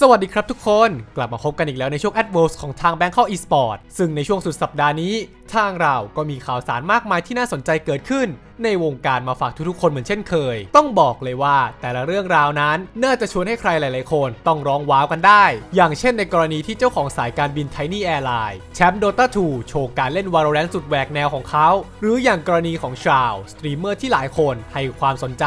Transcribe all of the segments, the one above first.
สวัสดีครับทุกคน กลับมาพบกันอีกแล้วในช่วง a d v o r s ของทาง Bangkok Esport ซึ่งในช่วงสุดสัปดาห์นี้ ทางเราก็มีข่าวสารมากมายที่น่าสนใจเกิดขึ้น ในวงการมาฝากทุกๆคนเหมือนเช่นเคย ต้องบอกเลยว่าแต่ละเรื่องราวนั้น น่าจะชวนให้ใครหลายๆคน ต้องร้องว้าวกันได้ อย่างเช่นในกรณีที่เจ้าของสายการบิน Tiny Airline แชมป์ Dota 2โชว์การเล่น Valorant สุดแหวกแนวของเขา หรืออย่างกรณีของชาวสตรีมเมอร์ที่หลายคนให้ความสนใจ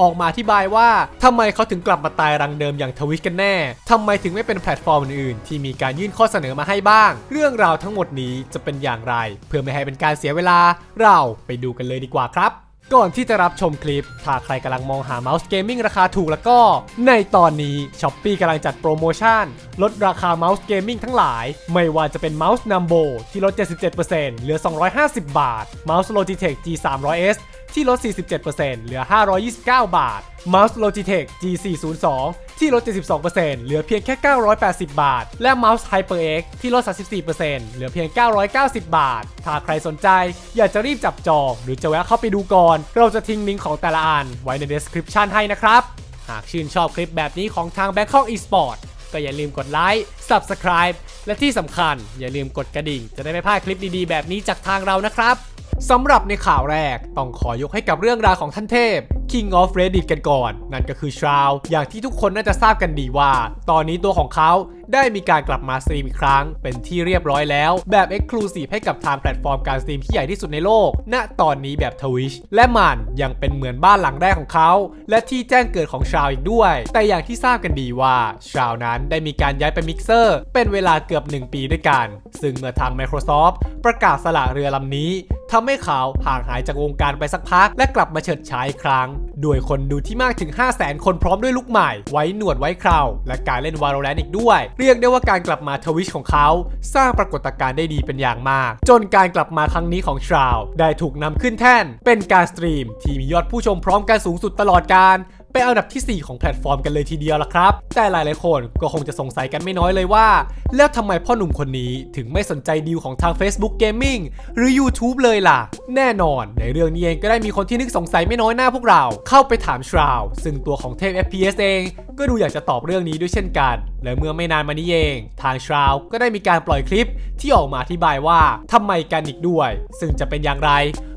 ออกมาอธิบายว่าทำไมเขาถึงกลับมาตายรังเดิมอย่างทวิชกันแน่ทำไมถึงไม่เป็นแพลตฟอร์มอื่นๆที่มีการยื่นข้อเสนอมาให้บ้าง เรื่องราวทั้งหมดนี้จะเป็นอย่างไรเพื่อไม่ให้เป็นการเสียเวลาเราไปดูกันเลยดีกว่าครับ ก่อนที่จะรับชมคลิป ถ้าใครกำลังมองหาเมาส์เกมมิ่งราคาถูกแล้วก็ ในตอนนี้ s h อ p e e กำลังจัดโปรโมชั่น ลดราคาเมาส์เกมมิ่งทั้งหลาย ไม่ว่าจะเป็นเมาส์ Numbo ที่ลด 77%เหลือ 250 บาท เมาส์ Logitech G 3 0 0 S ที่ลด 47%เหลือ 529 บาท เมาส์ Logitech G 4 0 2 ที่ลด 72%เหลือเพียงแค่ 980 บาท และเมาส์ HyperX ที่ลด 34%เหลือเพียง 990 บาท ถ้าใครสนใจอยากจะรีบจับจองหรือจะแวะเข้าไปดูก่อน เราจะทิ้งลิงก์ของแต่ละอันไว้ใน description ให้นะครับ หากชื่นชอบคลิปแบบนี้ของทาง Bangkok Esport ก็อย่าลืมกดไลค์ Subscribe และที่สำคัญอย่าลืมกดกระดิ่ง จะได้ไม่พลาดคลิปดีๆ แบบนี้จากทางเรานะครับ สำหรับในข่าวแรกต้องขอยกให้กับเรื่องราวของท่านเทพ King of Reddit กันก่อน นั่นก็คือชราวอย่างที่ทุกคนน่าจะทราบกันดีว่า ตอนนี้ตัวของเขาได้มีการกลับมาสตรีมอีกครั้ง เป็นที่เรียบร้อยแล้ว แบบ Exclusive ให้กับทางแพลตฟอร์มการสตรีมที่ใหญ่ที่สุดในโลก ณ ตอนนี้แบบ Twitch และมันยังเป็นเหมือนบ้านหลังแรกของเขา และที่แจ้งเกิดของชาวอีกด้วย แต่อย่างที่ทราบกันดีว่าชาวนั้นได้มีการย้ายไปมิกเซอร์ เป็นเวลาเกือบ 1 ปีด้วยกัน ซึ่งเมื่อทาง Microsoft ประกาศสละเรือลำนี้ ทำให้เขาห่างหายจากวงการไปสักพัก และกลับมาเฉิดฉายอีกครั้ง ด้วยคนดูที่มากถึง 5 0 0 0 0 0 คนพร้อมด้วยลุกใหม่ ไว้หนวดไว้คราว และการเล่น Valorant อีกด้วย เรียกได้ว่าการกลับมาทวิชของเขา สร้างปรากฏการณ์ได้ดีเป็นอย่างมาก จนการกลับมาครั้งนี้ของชราวได้ถูกนำขึ้นแท่น เป็นการสตรีมที่มียอดผู้ชมพร้อมกันสูงสุดตลอดการ เป็นอันดับที่ 4 ของแพลตฟอร์มกันเลยทีเดียวละครับ แต่หลายๆคนก็คงจะสงสัยกันไม่น้อยเลยว่า แล้วทำไมพ่อหนุ่มคนนี้ถึงไม่สนใจดีลของทาง Facebook Gaming หรือ YouTube เลยล่ะ แน่นอนในเรื่องนี้เองก็ได้มีคนที่นึกสงสัยไม่น้อยหน้าพวกเรา เข้าไปถามชราวซึ่งตัวของเทพ FPS เอง ก็ดูอยากจะตอบเรื่องนี้ด้วยเช่นกัน และเมื่อไม่นานมานี้เอง ทางชราวก็ได้มีการปล่อยคลิปที่ออกมาอธิบายว่าทำไมกันอีกด้วย ซึ่งจะเป็นอย่างไร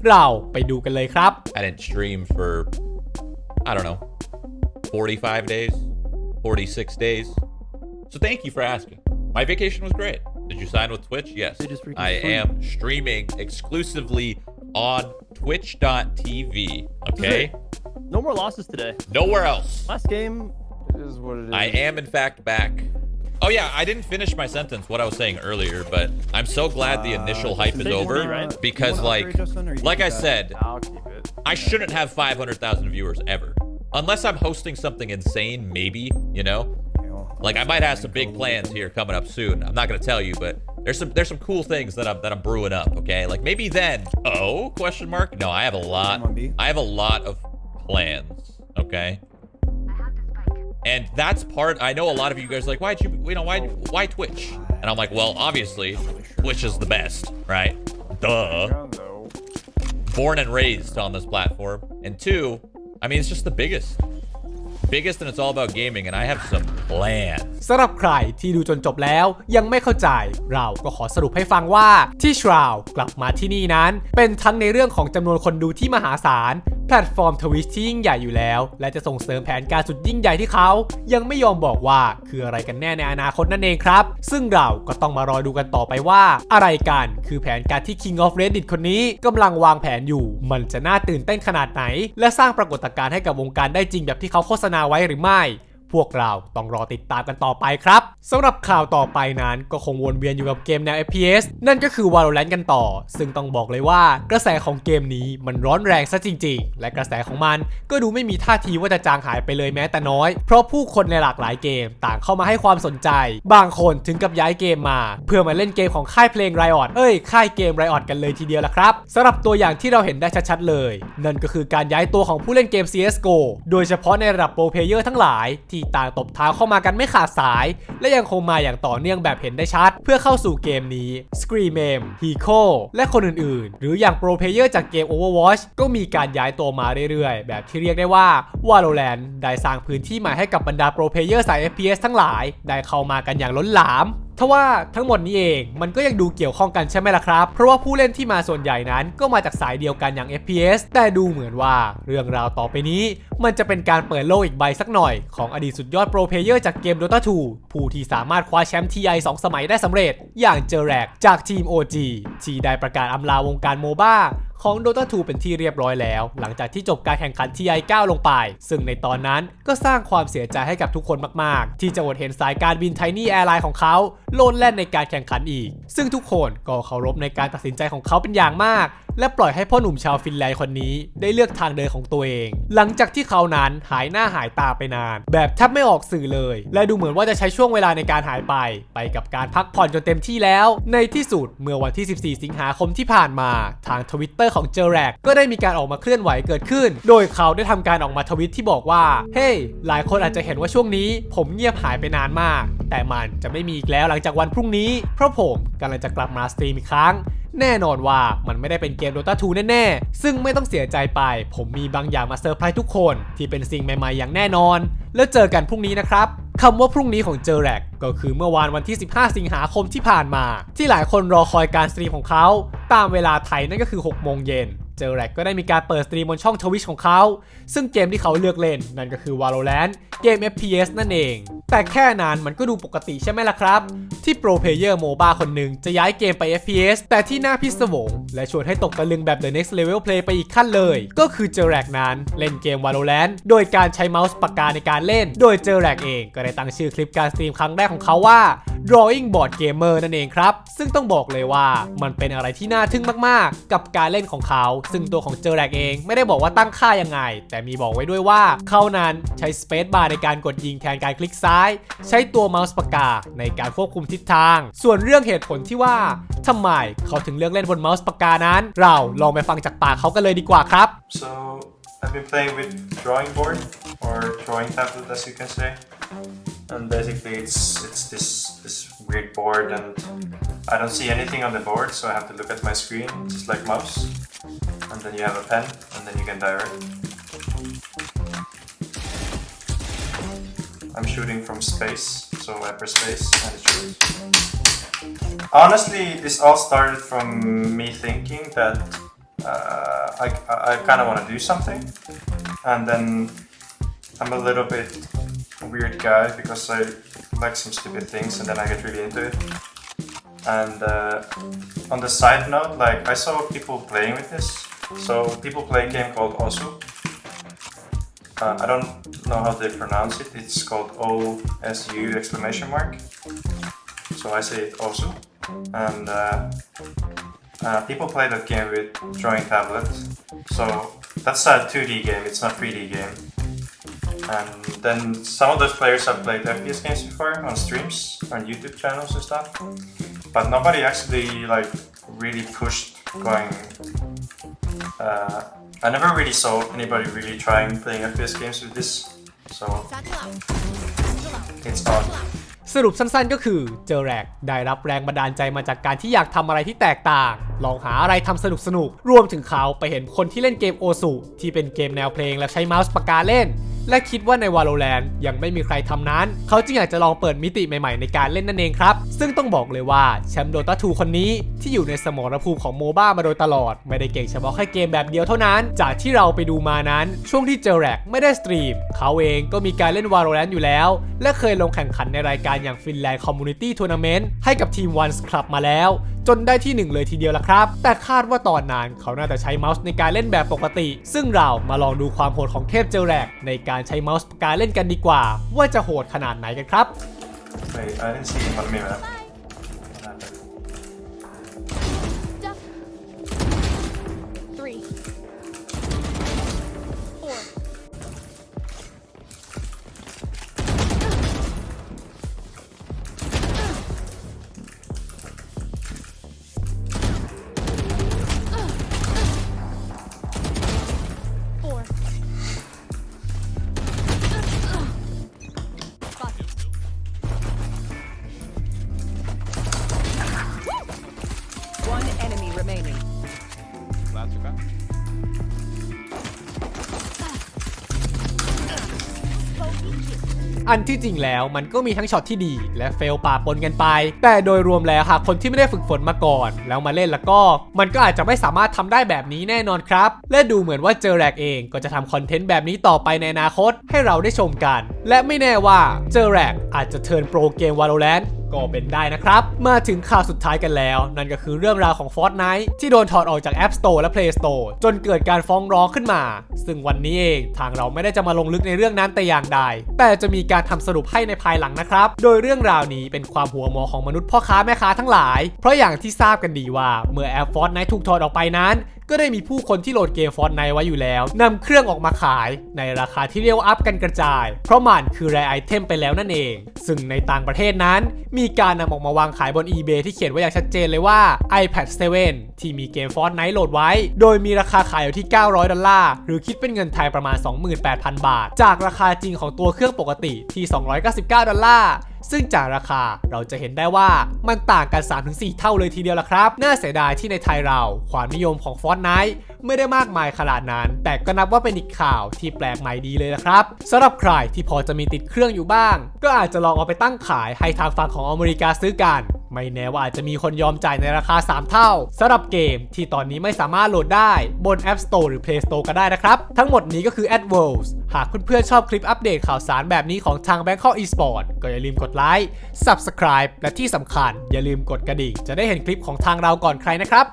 เราไปดูกันเลยครับ I didn't stream for, I don't know, 45 days, 46 days. So thank you for asking. My vacation was great. Did you sign with Twitch? Yes. They just freaking I stream. am streaming exclusively on twitch.tv. Okay? No more losses today. Nowhere else. Last game, It is what it is. I am, in fact, back. Oh, yeah, I didn't finish my sentence, what I was saying earlier, but I'm so glad the initial uh, hype is over right? because, like, upgrade, Justin, or you like I said, I'll keep it. I shouldn't have 500,000 viewers ever. Unless I'm hosting something insane, maybe, you know? Like I might have some big plans here coming up soon. I'm not gonna tell you, but there's some there's some cool things that I'm that I'm brewing up, okay? Like maybe then. Oh, question mark? No, I have a lot. Come on, B. I have a lot of plans, okay? And that's part I know a lot of you guys are like, why'd you you know, why why Twitch? And I'm like, well, obviously, Twitch is the best, right? Duh born and raised on this platform. And two, I mean, it's just the biggest. Biggest and it's all about gaming, and I have some plans. สำหรับใครที่ดูจนจบแล้วยังไม่เข้าใจ เราก็ขอสรุปให้ฟังว่าที่ชราวกลับมาที่นี่นั้น เป็นทั้งในเรื่องของจำนวนคนดูที่มหาศาล แพลตฟอร์มทวิชที่ยิ่งใหญ่อยู่แล้ว และจะส่งเสริมแผนการสุดยิ่งใหญ่ที่เขา ยังไม่ยอมบอกว่าคืออะไรกันแน่ในอนาคตนั่นเองครับ ซึ่งเราก็ต้องมารอดูกันต่อไปว่า อะไรกันคือแผนการที่ King of Reddit คนนี้กำลังวางแผนอยู่ มันจะน่าตื่นเต้นขนาดไหน และสร้างปรากฏการณ์ให้กับวงการได้จริงแบบที่เขาโฆษณาไว้หรือไม่ พวกเราต้องรอติดตามกันต่อไปครับสำหรับข่าวต่อไปนั้นก็คงวนเวียนอยู่กับเกมแนว FPS นั่นก็คือ Valorant กันต่อ ซึ่งต้องบอกเลยว่ากระแสของเกมนี้มันร้อนแรงซะจริง ๆ และกระแสของมันก็ดูไม่มีท่าทีว่าจะจางหายไปเลยแม้แต่น้อย เพราะผู้คนในหลากหลายเกมต่างเข้ามาให้ความสนใจ บางคนถึงกับย้ายเกมมา เพื่อมาเล่นเกมของค่ายเพลง Riot เอ้ยค่ายเกม Riot กันเลยทีเดียวละครับสำหรับตัวอย่างที่เราเห็นได้ชัดๆเลย นั่นก็คือการย้ายตัวของผู้เล่นเกม CSGO โดยเฉพาะในระดับโปรเพลเยอร์ทั้งหลายที่ทีต่างตบเท้าเข้ามากันไม่ขาดสาย และยังคงมาอย่างต่อเนื่องแบบเห็นได้ชัด เพื่อเข้าสู่เกมนี้ Screamem Hiko และคนอื่นๆ หรืออย่างโปรเพเยอร์จากเกม Overwatch ก็มีการย้ายตัวมาเรื่อยๆ แบบที่เรียกได้ว่า Valorant ได้สร้างพื้นที่ใหม่ให้กับบรรดาโปรเพเยอร์สาย FPS ทั้งหลาย ได้เข้ามากันอย่างล้นหลาม ทว่าทั้งหมดนี้เองมันก็ยังดูเกี่ยวข้องกันใช่ไหมล่ะครับ เพราะว่าผู้เล่นที่มาส่วนใหญ่นั้นก็มาจากสายเดียวกันอย่าง FPS แต่ดูเหมือนว่าเรื่องราวต่อไปนี้ มันจะเป็นการเปิดโลกอีกใบสักหน่อยของอดีตสุดยอดโปรเพเยอร์จากเกม Dota 2 ผู้ที่สามารถคว้าแชมป์ TI 2 สมัยได้สำเร็จ อย่างเจอแรกจากทีม OG ที่ได้ประกาศอำลาวงการโมบ้าของ Dota 2 เป็นที่เรียบร้อยแล้ว หลังจากที่จบการแข่งขัน TI 9 ลงไป ซึ่งในตอนนั้นก็สร้างความเสียใจให้กับทุกคนมาก ๆ ที่จะอดเห็นสายการบินไทนี่แอร์ไลน์ของเขาโลดแล่นในการแข่งขันอีก ซึ่งทุกคนก็เคารพในการตัดสินใจของเขาเป็นอย่างมาก และปล่อยให้พ่อหนุ่มชาวฟินแลนด์คนนี้ได้เลือกทางเดินของตัวเอง หลังจากที่เขานั้นหายหน้าหายตาไปนาน แบบแทบไม่ออกสื่อเลย และดูเหมือนว่าจะใช้ช่วงเวลาในการหายไป ไปกับการพักผ่อนจนเต็มที่แล้ว ในที่สุดเมื่อวันที่ 14 สิงหาคมที่ผ่านมา ทางทวิตเตอร์ของเจอแรกก็ได้มีการออกมาเคลื่อนไหวเกิดขึ้น โดยเขาได้ทำการออกมาทวิตที่บอกว่า เฮ้ยหลายคนอาจจะเห็นว่าช่วงนี้ ผมเงียบหายไปนานมาก แต่มันจะไม่มีอีกแล้วหลังจากวันพรุ่งนี้ เพราะผมกำลังจะกลับมาสตรีมอีกครั้ง แน่นอนว่ามันไม่ได้เป็นเกม Dota 2 แน่ๆ ซึ่งไม่ต้องเสียใจไป ผมมีบางอย่างมาเซอร์ไพรส์ทุกคน ที่เป็นสิ่งใหม่ๆ อย่างแน่นอน แล้วเจอกันพรุ่งนี้นะครับคำว่าพรุ่งนี้ของเจอแรกก็คือเมื่อวานวันที่ 15 สิงหาคมที่ผ่านมา ที่หลายคนรอคอยการสตรีมของเขา ตามเวลาไทยนั่นก็คือ 6 โมงเย็น เจอแรกก็ได้มีการเปิดสตรีมบนช่องทวิชของเขา ซึ่งเกมที่เขาเลือกเล่น นั่นก็คือ Valorant เกม FPS นั่นเอง แต่แค่นั้นมันก็ดูปกติใช่ไหมล่ะครับ ที่โปรเพเยอร์โมบ้าคนหนึ่งจะย้ายเกมไป FPS แต่ที่น่าพิศวง และชวนให้ตกตะลึงแบบ The Next Level Play ไปอีกขั้นเลย ก็คือเจอแรกนั้นเล่นเกม Valorant โดยการใช้เมาส์ปากกาในการเล่น โดยเจอแรกเองก็ได้ตั้งชื่อคลิปการสตรีมครั้งแรกของเขาว่า Drawing Board Gamer นั่นเองครับ ซึ่งต้องบอกเลยว่ามันเป็นอะไรที่น่าทึ่งมาก ๆ กับการเล่นของเขาซึ่งตัวของเจอแรกเองไม่ได้บอกว่าตั้งค่ายังไง แต่มีบอกไว้ด้วยว่า เขานั้นใช้ Space Bar ในการกดยิงแทนการคลิกซ้าย ใช้ตัวเมาส์ปากกาในการควบคุมทิศทาง ส่วนเรื่องเหตุผลที่ว่าทำไมเขาถึงเลือกเล่นบนเมาส์ปากกานั้น เราลองไปฟังจากปากเขากันเลยดีกว่าครับ So I've been playing with drawing board or drawing tablet as you can say. And basically it's it's this this weird board and I don't see anything on the board so I have to look at my screen just like mouse. And then you have a pen and then you can direct. I'm shooting from space, so I press space and it shoots. Honestly, this all started from me thinking that uh, I, I kind of want to do something, and then I'm a little bit weird guy because I like some stupid things, and then I get really into it. And uh, on the side note, like I saw people playing with this. So people play a game called Osu. Uh, I don't know how they pronounce it. It's called O S U exclamation mark. So I say it Osu. And uh, uh, people play that game with drawing tablets. So that's a 2D game, it's not 3D game. And then some of those players have played FPS games before on streams, on YouTube channels and stuff. But nobody actually like really pushed going. Uh, I never really saw anybody really trying playing FPS games with this. So it's odd. สรุปสั้นๆก็คือเจอแรกได้รับแรงบันดาลใจมาจากการที่อยากทำอะไรที่แตกต่าง ลองหาอะไรทำสนุกๆรวมถึงเขาไปเห็นคนที่เล่นเกมโอสุที่เป็นเกมแนวเพลงและใช้เมาส์ปากกาเล่น และคิดว่าใน Valorant ยังไม่มีใครทำนั้น เขาจึงอยากจะลองเปิดมิติใหม่ๆในการเล่นนั่นเองครับ ซึ่งต้องบอกเลยว่าแชมป์ Dota 2คนนี้ที่อยู่ในสมรภูมิของโมบ้ามาโดยตลอด ไม่ได้เก่งเฉพาะแค่เกมแบบเดียวเท่านั้น จากที่เราไปดูมานั้น ช่วงที่เจอแรกไม่ได้สตรีม เขาเองก็มีการเล่น Valorant อยู่แล้ว และเคยลงแข่งขันในรายการอย่าง Finland Community Tournament ให้กับทีม Ones Club มาแล้ว จนได้ที่หนึ่งเลยทีเดียวละครับ แต่คาดว่าตอนนั้นเขาน่าจะใช้เมาส์ในการเล่นแบบปกติ ซึ่งเรามาลองดูความโหดของเทพเจอแรกในการใช้เมาส์การเล่นกันดีกว่า ว่าจะโหดขนาดไหนกันครับ Wait, I didn't see him on me, man. อันที่จริงแล้วมันก็มีทั้งช็อตที่ดี และเฟลปาปนกันไป แต่โดยรวมแล้วหากคนที่ไม่ได้ฝึกฝนมาก่อน แล้วมาเล่นแล้วก็ มันก็อาจจะไม่สามารถทำได้แบบนี้แน่นอนครับ และดูเหมือนว่าเจอแรกเองก็จะทำคอนเทนต์แบบนี้ต่อไปในอนาคตให้เราได้ชมกัน และไม่แน่ว่าเจอแรกอาจจะเทิร์นโปรเกม Valorant ก็เป็นได้นะครับ มาถึงข่าวสุดท้ายกันแล้ว นั่นก็คือเรื่องราวของ Fortnite ที่โดนถอดออกจาก App Store และ Play Store จนเกิดการฟ้องร้องขึ้นมา ซึ่งวันนี้เองทางเราไม่ได้จะมาลงลึกในเรื่องนั้นแต่อย่างใด แต่จะมีการทำสรุปให้ในภายหลังนะครับ โดยเรื่องราวนี้เป็นความหัวหมอของมนุษย์พ่อค้าแม่ค้าทั้งหลาย เพราะอย่างที่ทราบกันดีว่าเมื่อแอป Fortnite ถูกถอดออกไปนั้นก็ได้มีผู้คนที่โหลดเกม Fortnite ไว้อยู่แล้วนำเครื่องออกมาขาย ในราคาที่เรียกว่าอัพกันกระจาย เพราะมันคือแรไอเทมไปแล้วนั่นเอง ซึ่งในต่างประเทศนั้นมีการนำออกมาวางขายบน eBay ที่เขียนไว้อย่างชัดเจนเลยว่า iPad 7 ที่มีเกม Fortnite โหลดไว้ โดยมีราคาขายอยู่ที่ 900 ดอลลาร์ หรือคิดเป็นเงินไทยประมาณ 28,000 บาท จากราคาจริงของตัวเครื่องปกติที่ 299 ดอลลาร์ ซึ่งจากราคาเราจะเห็นได้ว่ามันต่างกัน 3-4 เท่าเลยทีเดียวล่ะครับ น่าเสียดายที่ในไทยเรา ความนิยมของ Fortnite ไม่ได้มากมายขนาดนั้น แต่ก็นับว่าเป็นอีกข่าวที่แปลกใหม่ดีเลยนะครับสำหรับใครที่พอจะมีติดเครื่องอยู่บ้าง ก็อาจจะลองเอาไปตั้งขายให้ทางฝั่งของอเมริกาซื้อกัน ไม่แน่ว่าอาจจะมีคนยอมจ่ายในราคา 3 เท่าสำหรับเกมที่ตอนนี้ไม่สามารถโหลดได้บน App Store หรือ Play Store ก็ได้นะครับ ทั้งหมดนี้ก็คือ AdWords หากเพื่อนๆชอบคลิปอัปเดตข่าวสารแบบนี้ของทาง Bangkok Esport ก็อย่าลืมกดไลค์ Subscribe และที่สำคัญอย่าลืมกดกระดิ่ง จะได้เห็นคลิปของทางเราก่อนใครนะครับ